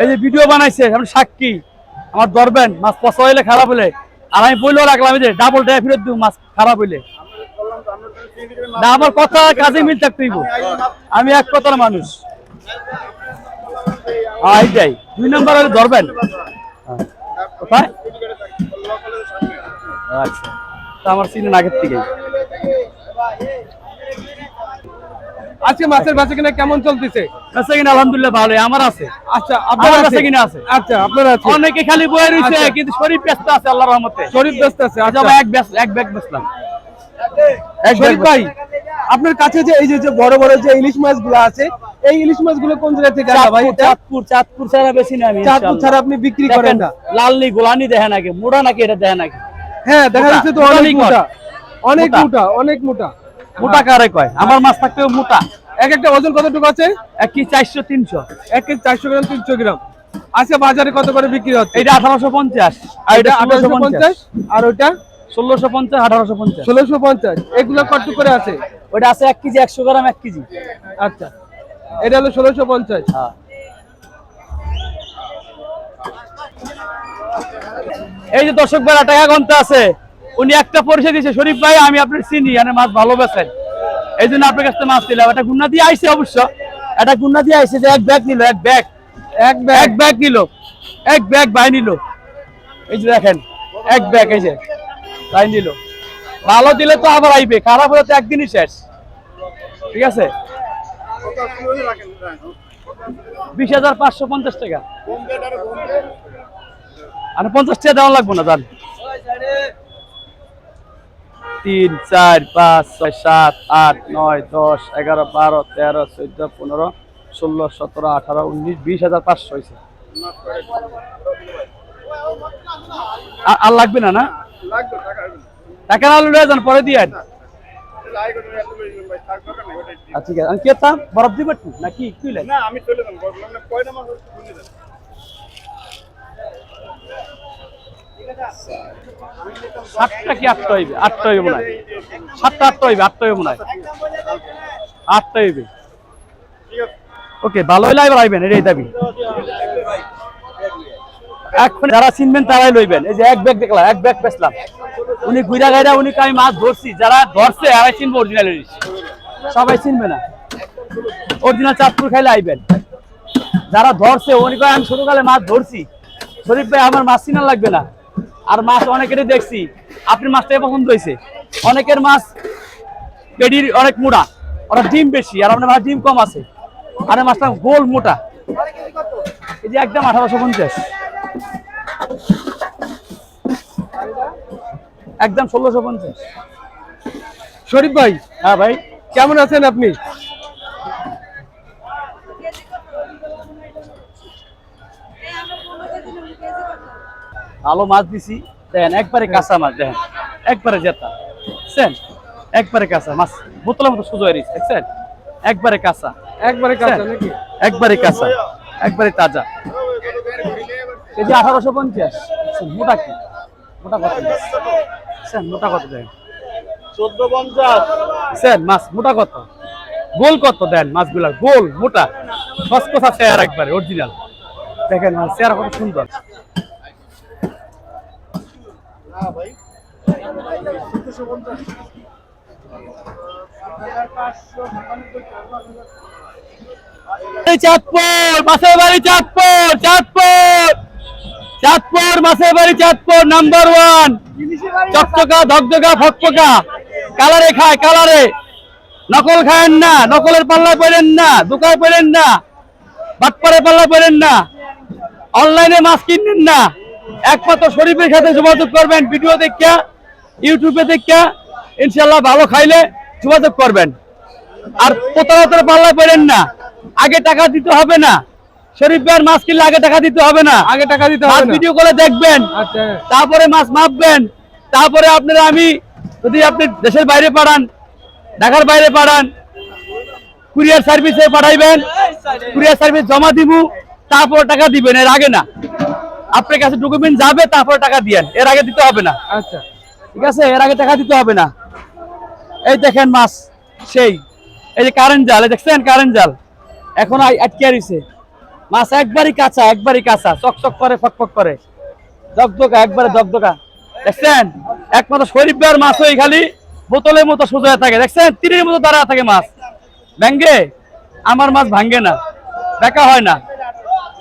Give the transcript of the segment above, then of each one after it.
এই যে ভিডিও বানাইছে আপনি সাক্ষী। আমার ধরবেন মাছ পচা হইলে খারাপ হইলে। আর আমি বললেও রাখলাম যে ডাবল টাকা ফেরত দিব মাছ খারাপ হইলে। না আমার কথা কাজে মিল থাকতেই আমি এক কথার মানুষ। হ্যাঁ, এইটাই দুই নম্বর হলে ধরবেন। কোথায়? আচ্ছা আমার চিনেন আগের থেকেই। আজকে মাছের বেচা কিনা কেমন চলতেছে? কিনা আলহামদুলিল্লাহ ভালো আমার আছে। আচ্ছা আপনার কাছে কিনা আছে। আচ্ছা আপনার আছে? অনেকে খালি বয়ে রয়েছে আচ্ছা। কিন্তু শরীর ব্যস্ত আছে আল্লাহর রহমতে। শরীফ ব্যস্ত আছে আচ্ছা। আচ্ছা এক এক ব্যাগ বেচলাম এক শরীফ ভাই আপনার কাছে যে এই যে বড় বড় যে ইলিশ মাছগুলো আছে এই ইলিশ মাছগুলো কোন জায়গা থেকে আসে ভাই চাঁদপুর চাঁদপুর ছাড়া বেশি না আমি চাঁদপুর ছাড়া আপনি বিক্রি করেন না? লালনি গোলানি দেখে নাকি মোড়া নাকি এটা দেখে নাকি হ্যাঁ দেখা যাচ্ছে তো অনেক মোটা। অনেক। মোটা অনেক মোটা। মোটা কারে কয়? আমার মাছ থাকতেও মোটা। এক একটা ওজন কতটুকু আছে? এক কি চারশো তিনশো। এক কেজি চারশো গ্রাম তিনশো গ্রাম। আচ্ছা বাজারে কত করে বিক্রি হচ্ছে? এটা আঠারোশো পঞ্চাশ। আর এটা আঠারোশো পঞ্চাশ। আর ওইটা? ষোলোশো পঞ্চাশ আঠারোশো পঞ্চাশ। ষোলোশো পঞ্চাশ। এগুলো কত করে আছে? ওটা আছে এক কেজি একশো গ্রাম এক কেজি। আচ্ছা। এটা হলো ষোলোশো পঞ্চাশ। হ্যাঁ। এই যে দর্শক বেলা টাকা গন্তে আছে। উনি একটা পরিচয় দিয়েছে শরীফ ভাই আমি আপনার চিনি মানে মাছ ভালো বেছেন এই জন্য আপনার কাছে মাছ দিলাম একটা গুন্না দিয়ে আইছে অবশ্য। একটা গুন্না দিয়ে আইছে যে এক ব্যাগ নিল এক ব্যাগ। এক ব্যাগ। এক ব্যাগ নিল। এক ব্যাগ ভাই নিল। এই যে দেখেন এক ব্যাগ এই যে ভাই নিল। ভালো দিলে তো আবার আইবে খারাপ হলে তো একদিনই শেষ। ঠিক আছে? বিশ হাজার পাঁচশো পঞ্চাশ টাকা। আর পঞ্চাশ টাকা দেওয়া লাগবে না জান। তিন, চার, পাঁচ, ছয়, সাত, আট, নয়, দশ, এগারো, বারো, তেরো, চোদ্দ, পনেরো, ষোলো, সতেরো, আঠারো, উনিশ, বিশ হাজার পাঁচশো হয়েছে। আর লাগবে না না? টাকা না লয়ে যান, পরে দিয়ে আচ্ছা ঠিক আছে। আমি কে তা বরফ দিবে নাকি? কি লাগে? না, আমি চলে যাব। সাতটা কি আটটা হইবে? আটটা হইবে মনে হয়। সাতটা, আটটা হইবে আটটা হইবে মনে হয়। আটটা হইবে। ওকে আইবেন, এটাই দাবি। এখন যারা চিনবেন তারাই লইবেন। এই যে এক ব্যাগ দেখলাম, এক ব্যাগ বেচলাম। উনি ঘুরা গাইরা, উনি আমি মাছ ধরছি। যারা ধরছে আড়াই চিনবো অরিজিনাল সবাই চিনবে না। অরিজিনাল চাঁদপুর খাইলে আইবেন। যারা ধরছে, উনি কয়, আমি ছোটকালে মাছ ধরছি। শরীফ ভাই, আমার মাছ চিনা লাগবে না। আর মাছ অনেকেরই দেখছি। আপনি মাছটাই পছন্দ হয়েছে অনেকের মাছ পেডির অনেক মোটা ওরা ডিম বেশি আর আপনার মাছ ডিম কম আছে। আর মাছটা গোল মোটা। এই যে একদম আঠারোশো পঞ্চাশ। একদম ষোলোশো পঞ্চাশ। শরীফ ভাই হ্যাঁ ভাই। কেমন আছেন আপনি? ভালো মাছ দিছি। দেখেন একবারে কাঁচা মাছ দেখেন। একবারে জেতা। একবারে কাঁচা মাছ। বোতলের মতো সুযোগ রয়েছে দেখছেন? একবারে কাঁচা। একবারে কাঁচা নাকি? একবারে কাঁচা। একবারে তাজা। কেজি আঠারোশো পঞ্চাশ মোটা কি? মোটা কত? স্যার মোটা কত দেন চোদ্দ পঞ্চাশ। স্যার মাছ মোটা কত? গোল কত দেন মাছগুলা গোল মোটা। খসখসা চেয়ার একবারে অরিজিনাল দেখেন মাছ চেয়ার কত সুন্দর। এই চাঁদপুর, মাছের বাড়ি চাঁদপুর চাঁদপুর। চাঁদপুর, মাছের বাড়ি চাঁদপুর নাম্বার ওয়ান চকচকা, ধকধকা, ফকফকা। কালারে খায়, কালারে। নকল খায়েন না, নকলের পাল্লায় পড়েন না, দোকায় পড়েন না বাটপাড়ে পাল্লায় পড়েন না। অনলাইনে মাছ কিনবেন না। একমাত্র শরীফের সাথে যোগাযোগ করবেন ভিডিও দেখা ইউটিউবে দেখা ইনশাল্লাহ ভালো খাইলে যোগাযোগ করবেন। আর প্রতারতার পাল্লায় পড়েন না আগে টাকা দিতে হবে না। শরীফ ভাইয়ের মাছ কিনলে আগে টাকা দিতে হবে না। আগে টাকা দিতে হবে না। ভিডিও করে দেখবেন আচ্ছা। তারপরে মাছ মাপবেন তারপরে আপনারা আমি যদি আপনি দেশের বাইরে পাঠান ঢাকার বাইরে পাঠান কুরিয়ার সার্ভিসে পাঠাইবেন কুরিয়ার সার্ভিস জমা দিব তারপর টাকা দিবেন এর আগে না। আপনার কাছে ডকুমেন্ট যাবে তারপরে টাকা দিয়েন এর আগে দিতে হবে না। আচ্ছা। ঠিক আছে? এর আগে টাকা দিতে হবে না। এই দেখেন মাছ সেই। এই যে কারেন্ট জাল দেখছেন কারেন্ট জাল? এখন আটকে রইছে মাছ একবারই কাঁচা একবারই কাঁচা। চকচক করে ফকফক করে। দগদগা একবারে দগদগা দেখছেন? একমাত্র শরীফ বের মাছ ওই খালি বোতলের মতো সোজা থাকে। দেখছেন? তীরের মতো দাঁড়া থাকে মাছ। ভাঙ্গে আমার মাছ ভাঙ্গে না। বেকা হয় না।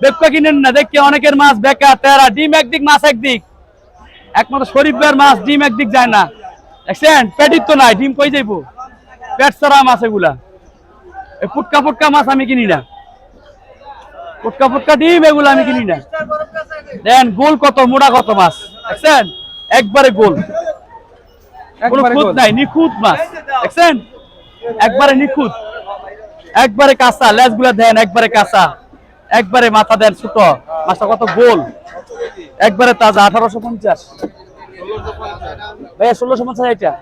বেকা কিনেন না দেখি অনেকের মাছ বেকা তেরা ডিম একদিক মাছ একদিক। একমাত্র শরীফ বের মাছ ডিম একদিক যায় না। দেখছেন? পেটির তো নাই ডিম কই যাইবো? পেট ছাড়া মাছ এগুলা। এই ফুটকা ফুটকা মাছ আমি কিনি না। ফুটকা ফুটকা ডিম এগুলো আমি কিনি না। দেন গোল কত মোড়া কত মাছ? দেখছেন? একবারে গোল। কোনো খুঁত গোল। নাই নিখুঁত মাছ। দেখছেন? একবারে নিখুঁত। একবারে কাঁচা লেজগুলা দেন একবারে কাঁচা। একবারে মাথা দেন ছোট। মাছটা কত গোল। একবারে তাজা, আঠারোশো পঞ্চাশ। ভাইয়া, ষোলোশো পঞ্চাশ এটা।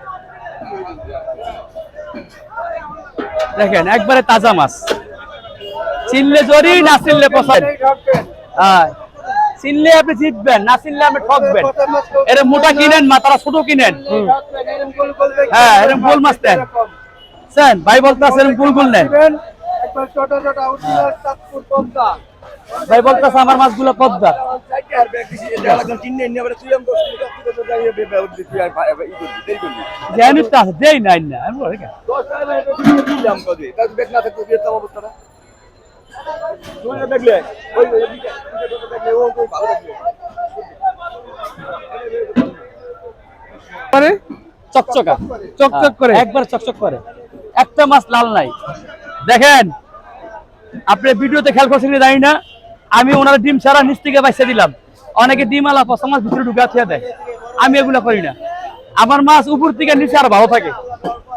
দেখেন, একবারে তাজা মাছ। চিনলে জরি, না চিনলে পছন্দ। হ্যাঁ। চিনলে আপনি জিতবেন, না চিনলে আপনি ঠকবেন। এর মোটা কিনেন মাথারা ছোট কিনেন। হ্যাঁ এরকম গোল মাছ দেন। ভাই বলতে আছে, এরকম গোল গোল নেন। ভাই বলতেছে আমার মাছগুলো পদ্মা। দেই নাই না চকচকা। চকচক করে। একবার চকচক করে। একটা মাছ লাল নাই। দেখেন আপনি ভিডিওতে খেয়াল করছেন কি জানি না? আমি ওনার ডিম ছাড়া নিচ থেকে বাইসে দিলাম। অনেকে ডিম আলা পচা মাছ ভিতরে ঢুকা থিয়া দেয়। আমি এগুলা করি না। আমার মাছ উপর থেকে নিচে আর ভালো থাকে।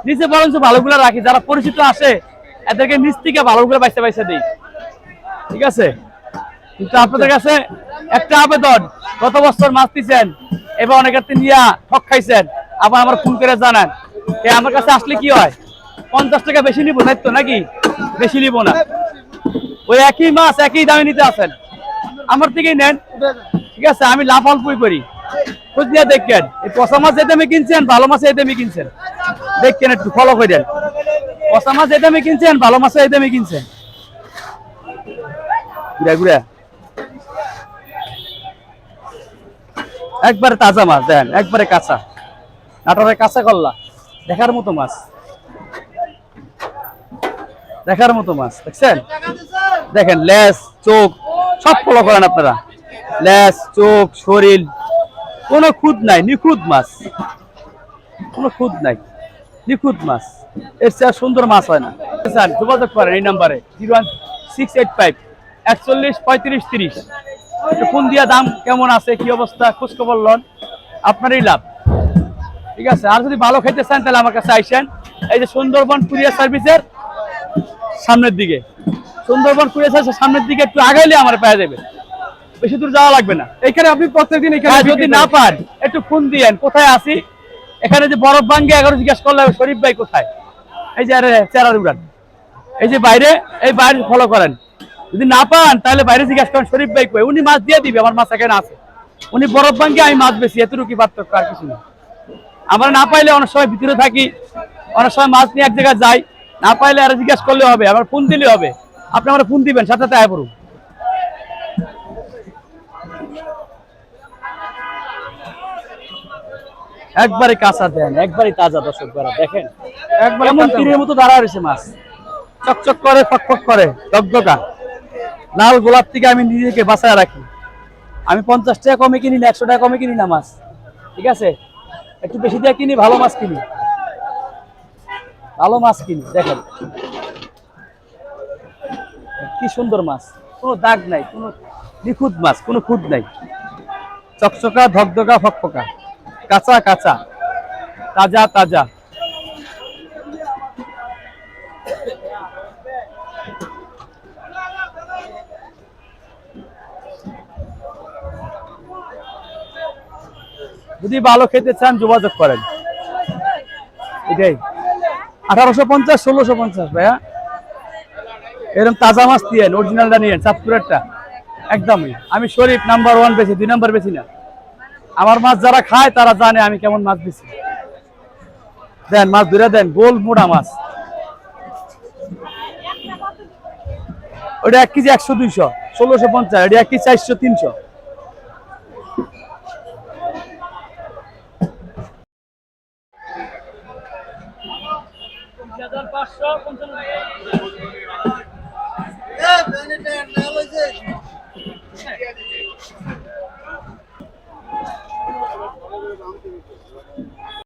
নিচে বরঞ্চ ভালোগুলো রাখি। যারা পরিচিত আসে এদেরকে নিচ থেকে ভালোগুলো বাইসে বাইসে দিই। ঠিক আছে? কিন্তু আপনাদের কাছে একটা আবেদন। গত বছর মাছ দিচ্ছেন এবার অনেকের নিয়া ঠক খাইছেন। আবার আমার ফোন করে জানান। আমার কাছে আসলে কি হয়? পঞ্চাশ টাকা বেশি নিবো, তাই নাকি? বেশি নিব না। ওই একই মাছ, একই দামে নিতে আসেন। আমার থেকেই নেন। ঠিক আছে, আমি লাভ অল্পই করি। খোঁজ দিয়ে দেখেন। এই পচা মাছ এই কিনছেন, ভালো মাছ এই দামে কিনছেন। দেখেন একটু ফলো করে দেন। পচা মাছ এই দামে কিনছেন, ভালো মাছ এই দামে কিনছেন। ঘুরে ঘুরে। একবারে তাজা মাছ দেন একবারে কাঁচা। নাটোরের কাঁচা কল্লা। দেখার মতো মাছ। দেখার মতো মাছ, দেখছেন? দেখেন লেস চোখ, সব ফলো করেন আপনারা। লেস চোখ, শরীর, কোনো খুদ নাই, নিখুঁত মাছ। কোনো খুদ নাই, নিখুঁত মাছ। এর চেয়ে সুন্দর মাছ হয় না। স্যার, যোগাযোগ করেন এই নাম্বারে, zero one six eight five, একচল্লিশ পঁয়ত্রিশ তিরিশ। ফোন দিয়া দাম কেমন আছে, কি অবস্থা খোঁজ খবর লন। আপনারই লাভ। ঠিক আছে, আর যদি ভালো খেতে চান, তাহলে আমার কাছে আইসেন। এই যে সুন্দরবন কুরিয়ার সার্ভিসের সামনের দিকে। সুন্দরবন কুরিয়ার সার্ভিসের সামনের দিকে একটু আগাইলে আমার পেয়ে যাবে। বেশি দূর যাওয়া লাগবে না। এখানে আপনি প্রত্যেকদিন এখানে হ্যাঁ, যদি না পান একটু ফোন দিয়েন কোথায় আছি? এখানে যে বরফ ভাঙ্গে এগারো জিজ্ঞাসা করলে শরীফ ভাই কোথায়? এই যে চেরার উড়ান। এই যে বাইরে এই বাইরে ফলো করেন। যদি না পান তাহলে বাইরে জিজ্ঞাসা করেন শরীফ ভাই কই? উনি মাছ দিয়ে দিবে আমার মাছ এখানে আছে। উনি বরফ ভাঙ্গে আমি মাছ বেশি এতটুকু কি পার্থক্য আর কিছু না। আমরা না পাইলে অনেক সময় ভিতরে থাকি অনেক সময় মাছ নিয়ে এক জায়গায় যাই। না পাইলে আর জিজ্ঞাসা করলে হবে আবার ফোন দিলে হবে। আপনি আমার ফোন দিবেন সাথে সাথে আয় পড়ুন। একবারে কাঁচা দেন একবারে তাজা দর্শক বেড়া দেখেন। একবারে এমন তীরের মতো দাঁড়া রয়েছে মাছ। চকচক করে ফকফক করে দগদগা। লাল গোলাপ থেকে আমি নিজেকে বাঁচায় রাখি। আমি পঞ্চাশ টাকা কমে কিনি না একশো টাকা কমে কিনি না মাছ। ঠিক আছে? একটু বেশি দিয়ে কিনি ভালো মাছ কিনি। ভালো মাছ কিনি দেখেন। কি সুন্দর মাছ? কোনো দাগ নাই, কোনো নিখুঁত মাছ, কোনো খুঁত নাই। চকচকা, ধকধকা, ফকফকা। কাঁচা কাঁচা। তাজা তাজা। যদি ভালো খেতে চান, যোগাযোগ করেন। এটাই। আঠারোশো পঞ্চাশ, ষোলোশো পঞ্চাশ, ভাইয়া। এরকম তাজা মাছ দিয়েন অরিজিনালটা নিয়েন চাঁদপুরেরটা একদমই। আমি শরীফ নাম্বার ওয়ান বেশি দুই নাম্বার বেশি না। আমার মাছ যারা খায়, তারা জানে আমি কেমন মাছ বেশি দেন, মাছ ধরে দেন, গোল মোড়া মাছ। ওটা এক কেজি একশো দুইশো, ষোলোশো পঞ্চাশ, এটা এক কেজি চারশো তিনশো।